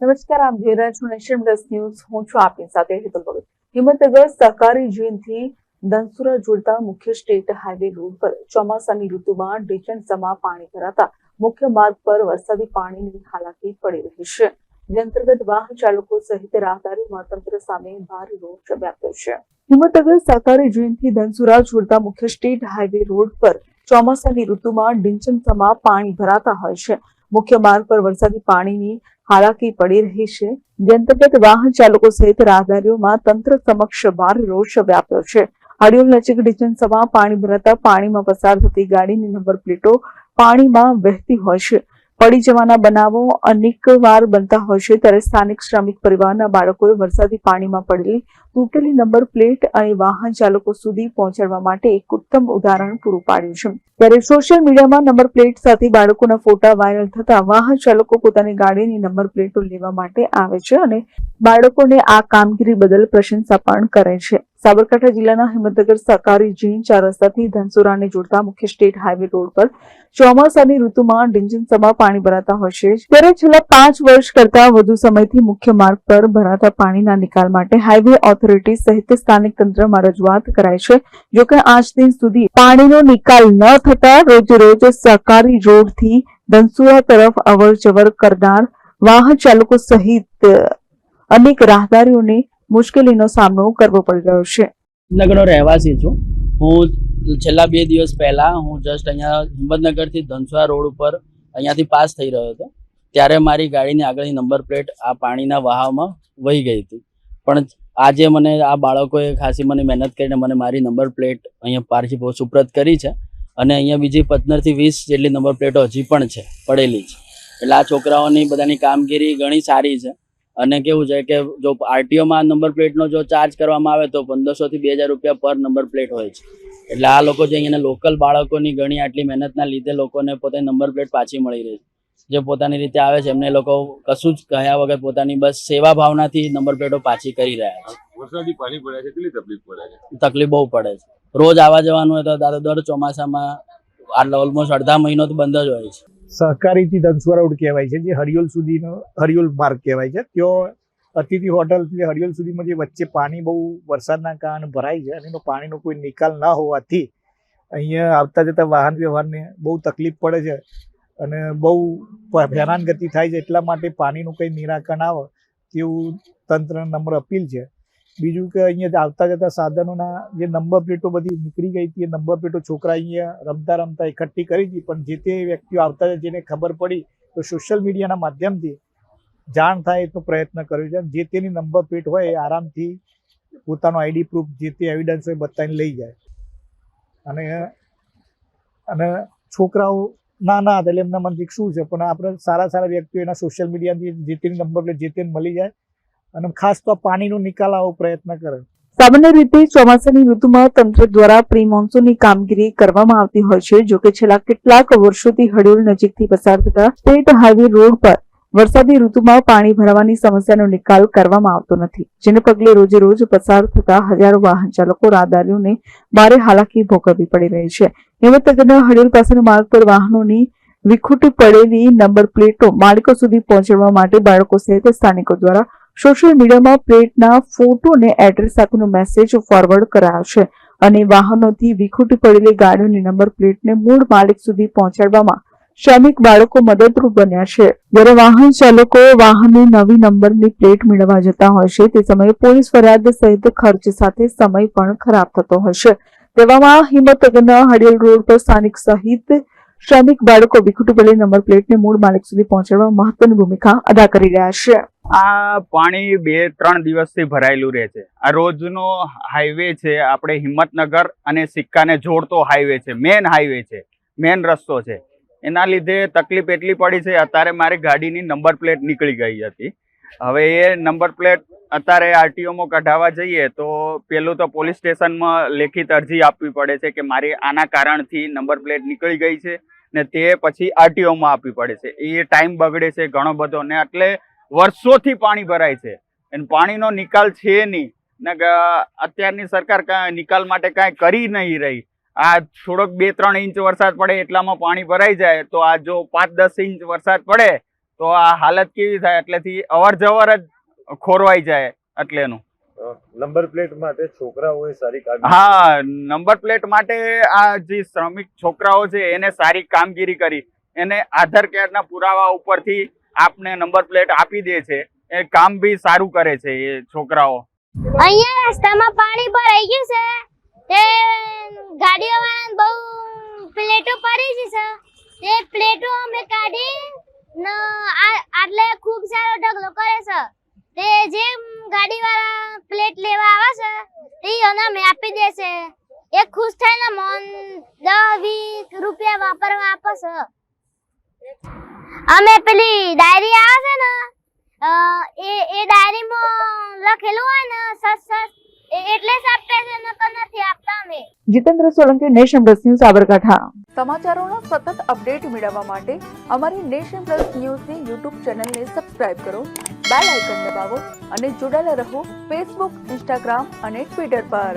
નમસ્કાર આપ જોઈ રહ્યા છો નેશન પ્લસ ન્યૂઝ. હું છું આપની સાથે હેતુલ ભગત. હિંમતનગર સહકારી જૈનથી ધનસુરા જોડતા મુખ્ય સ્ટેટ હાઈવે રોડ પર ચોમાસાની ઋતુમાં ડિચન્સમાં પાણી ભરાતા મુખ્ય માર્ગ પર વરસાદી પાણીની હાલાકી પડી રહી છે. અંતર્ગત વાહન ચાલકો સહિત રાહદારીમાં તંત્ર સામે ભારે રોષ વ્યાપ્યો છે. હિંમતનગર સહકારી જૈનથી ધનસુરા જોડતા મુખ્ય સ્ટેટ હાઈવે રોડ પર ચોમાસાની ઋતુમાં ડિંચનસમાં પાણી ભરાતા હોય છે. મુખ્ય માર્ગ પર વરસાદી પાણીની હાલાકી પડી રહી છે. જે અંતર્ગત વાહન ચાલકો સહિત રાહદારીઓમાં તંત્ર સમક્ષ ભારે રોષ વ્યાપ્યો છે. હડિયોલ નજીક ડિચન્સમાં પાણી ભરાતા પાણીમાં પસાર થતી ગાડીની નંબર પ્લેટો પાણીમાં વહેતી હોય છે. પડી જવાના બનાવો અનેક વાર બનતા હોય છે. ત્યારે સ્થાનિક શ્રમિક પરિવારના બાળકોએ વરસાદી પાણીમાં પડેલી તૂટેલી નંબર પ્લેટ અને વાહન ચાલકો સુધી પહોંચાડવા માટે એક ઉત્તમ ઉદાહરણ પૂરું પાડ્યું છે. ત્યારે સોશિયલ મીડિયામાં નંબર પ્લેટ સાથે બાળકોના ફોટા વાયરલ થતા વાહન ચાલકો પોતાની ગાડીની નંબર પ્લેટો લેવા માટે આવે છે અને બાળકોને આ કામગીરી બદલ પ્રશંસા પણ કરે છે. સાબરકાંઠા જિલ્લાના હિંમતનગર સહકારી જીન ચાર રસ્તાથી ધનસુરાને જોડતા મુખ્ય સ્ટેટ હાઈવે રોડ પર ચોમાસાની ઋતુમાં ડિંજનસમાં પાણી ભરાતા હોય છે. ત્યારે છેલ્લા પાંચ વર્ષ કરતા વધુ સમયથી મુખ્ય માર્ગ પર ભરાતા પાણીના નિકાલ માટે હાઈવે ઓથોરિટી સહિત સ્થાનિક તંત્રમાં રજૂઆત કરાય છે. જોકે આજ દિન સુધી પાણીનો નિકાલ ન થતા રોજ રોજ સહકારી રોડથી ધનસુરા તરફ અવર જવર કરનાર વાહન ચાલકો સહિત અનેક રાહદારીઓને મુશ્કેલીનો સામનો કરવો પડી રહ્યો છે. નગરનો રહેવાસી છું. હું છેલ્લા બે દિવસ પહેલા હું જસ્ટ અહીંયા હિંમતનગરથી ધનસુરા રોડ ઉપર અહીંયાથી પાસ થઈ રહ્યો હતો. ત્યારે મારી ગાડીની આગળની નંબર પ્લેટ આ પાણીના વહાવમાં વહી ગઈ હતી. પણ આજે મને આ બાળકોએ ખાસી મને મહેનત કરીને મને મારી નંબર પ્લેટ અહીંયા પારથી સુપ્રત કરી છે. અને અહીંયા બીજી પંદરથી વીસ જેટલી નંબર પ્લેટો હજી પણ છે, પડેલી છે. એટલે આ છોકરાઓની બધાની કામગીરી ઘણી સારી છે. અને કેવું છે કે જો આરટીઓમાં નંબર પ્લેટનો જો ચાર્જ કરવામાં આવે તો પંદરસો થી બે હજાર રૂપિયા પર નંબર પ્લેટ હોય છે. એટલે આ લોકો જે અહીંયાના લોકલ બાળકોની ઘણી આટલી મહેનતના લીધે લોકોને પોતાની નંબર પ્લેટ પાછી મળી રહી છે. જે પોતાની રીતે આવે છે એમને લોકો કશું જ કહ્યા વગર પોતાની બસ સેવા ભાવનાથી નંબર પ્લેટો પાછી કરી રહ્યા છે. વરસાદી પાણી પડ્યા છે કેટલી તકલીફ પડે છે? તકલીફ બહુ પડે છે. રોજ આવવા જવાનું હોય તો દર દર ચોમાસામાં આટલા ઓલમોસ્ટ અડધા મહિનો તો બંધ જ હોય છે. સહકારીથી ધનસુરા રોડ કહેવાય છે, જે હરિયોલ સુધીનો, હરિયોલ માર્ગ કહેવાય છે. ત્યાં અતિથિ હોટલથી હરિયોલ સુધીમાં જે વચ્ચે પાણી બહુ વરસાદના કારણે ભરાય છે અને એનો પાણીનો કોઈ નિકાલ ના હોવાથી અહીંયા આવતા જતા વાહન વ્યવહારને બહુ તકલીફ પડે છે અને બહુ હેરાનગતિ થાય છે. એટલા માટે પાણીનું કંઈ નિરાકરણ આવે તેવું તંત્રને નમ્ર અપીલ છે. બીજું કે અહીંયા આવતા જતા સાધનોના જે નંબર પ્લેટો બધી નીકળી ગઈ હતી, એ નંબર પ્લેટો છોકરા અહીંયા રમતા રમતા એકઠી કરી હતી. પણ જે તે વ્યક્તિઓ આવતા જેને ખબર પડી, તો સોશિયલ મીડિયાના માધ્યમથી જાણ થાય એટલો પ્રયત્ન કર્યો છે. જે તેની નંબર પ્લેટ હોય એ આરામથી પોતાનો આઈડી પ્રૂફ જે તે એવિડન્સ હોય બતાવીને લઈ જાય. અને અને છોકરાઓ નાના હતા એટલે એમના મનથી શું છે? પણ આપણે સારા સારા વ્યક્તિઓ એના સોશિયલ મીડિયાથી જે તેની નંબર પ્લેટ જે તેને મળી જાય અને ખાસ તો પાણીનો નિકાલ આવો પ્રયત્ન કરે. સામાન્ય રીતે ચોમાસાની ઋતુમાં તંત્ર દ્વારા પ્રી મોન્સૂનની કામગીરી કરવામાં આવતી હોય છે જોકે છેલ્લા કેટલાક વર્ષોથી હડિયોલ નજીકથી પસાર થતા સ્ટેટ હાઈવે રોડ પર વરસાદી ઋતુમાં પાણી ભરાવાની સમસ્યાનો નિકાલ કરવામાં આવતો નથી, જેને પગલે રોજે રોજ પસાર થતા હજારો વાહન ચાલકો રાહદારીઓને ભારે હાલાકી ભોગવવી પડી રહી છે. હિંમતનગરના હડિયોલ પાસેના માર્ગ પર વાહનોની વિખૂટી પડેલી નંબર પ્લેટો માલિકો સુધી પહોંચાડવા માટે બાળકો સહિત સ્થાનિકો દ્વારા સોશિયલ મીડિયામાં પ્લેટના ફોટો અને એડ્રેસ સાથેનો મેસેજ ફોરવર્ડ કરાયો છે અને વાહનોથી વિખૂટી પડેલી ગાડીઓની નંબર પ્લેટને મૂળ માલિક સુધી પહોંચાડવામાં શ્રમિક બાળકો મદદરૂપ બન્યા છે. જ્યારે વાહન ચાલકો વાહનની નવી નંબરની પ્લેટ મેળવવા જતા હોય છે, તે સમયે પોલીસ ફરિયાદ સહિત ખર્ચ સાથે સમય પણ ખરાબ થતો છે. તેવામાં હિંમતનગરના હડિયલ રોડ પર સ્થાનિક સહિત શ્રમિક બાળકો વિખૂટી પડેલી નંબર પ્લેટને મૂળ માલિક સુધી પહોંચાડવા મહત્વની ભૂમિકા અદા કરી રહ્યા છે. આ પાણી બે ત્રણ દિવસથી ભરાયેલું રહે છે. આ રોજનો હાઈવે છે, આપણે હિંમતનગર અને સિક્કાને જોડતો હાઈવે છે મેન હાઈવે છે મેન રસ્તો છે. એના લીધે તકલીફ એટલી પડી છે, અત્યારે મારી ગાડીની નંબર પ્લેટ નીકળી ગઈ હતી. હવે એ નંબર પ્લેટ અત્યારે આરટીઓમાં કઢાવવા જઈએ તો પેલું તો પોલીસ સ્ટેશનમાં લેખિત અરજી આપવી પડે છે કે મારી આના કારણથી નંબર પ્લેટ નીકળી ગઈ છે ને તે પછી આરટીઓમાં આપવી પડે છે. એ ટાઈમ બગડે છે ઘણો બધો ને એટલે વર્ષોથી પાણી ભરાય છે. અને પાણીનો નિકાલ છે નહીં. ને અત્યારની સરકાર નિકાલ માટે કાંઈ કરી નહીં રહી. આ થોડોક બે ત્રણ ઇંચ વરસાદ પડે એટલામાં પાણી ભરાઈ જાય તો આ જો પાંચ દસ ઇંચ વરસાદ પડે તો આ હાલત કેવી થાય? એટલેથી અવર જવર જ ખોરવાઈ જાય એટલેનું. નંબર પ્લેટ માટે છોકરાઓએ સારી હા નંબર પ્લેટ માટે આ જે શ્રમિક છોકરાઓ છે એને સારી કામગીરી કરી. એને આધાર કાર્ડના પુરાવા ઉપરથી આપને નંબર પ્લેટ આપી દે છે. એ કામ બી સારું કરે છે એ છોકરાઓ. અહીંયા રસ્તામાં પાણી ભરાઈ ગયું છે. તે ગાડીઓ વાળાને બહુ પ્લેટો પડી છે તે પ્લેટો અમે કાઢી ન આટલે ખૂબ સારો ઢગલો કરે છે. તે જે ગાડી વાળા પ્લેટ લેવા આવે છે, તે એને અમે આપી દે છે. એ ખુશ થઈને મન દસ વીસ રૂપિયા વાપરવા આપે છે. અમે પેલી ડાયરી આવે છે ને એ એ ડાયરીમાં લખેલું હોય ને સસ સસ એ- એટલે જ આપે છે નકર નથી આપતા અમે. Jitendra Solanki nation plus news Sabarkantha. સમાચારોનો સતત અપડેટ મેળવવા માટે અમારી નેશન પ્લસ ન્યૂઝની યુટ્યુબ ચેનલને સબસ્ક્રાઇબ કરો બેલ આઇકન દબાવો અને જોડાયેલા રહો ફેસબુક ઇન્સ્ટાગ્રામ અને ટ્વિટર પર.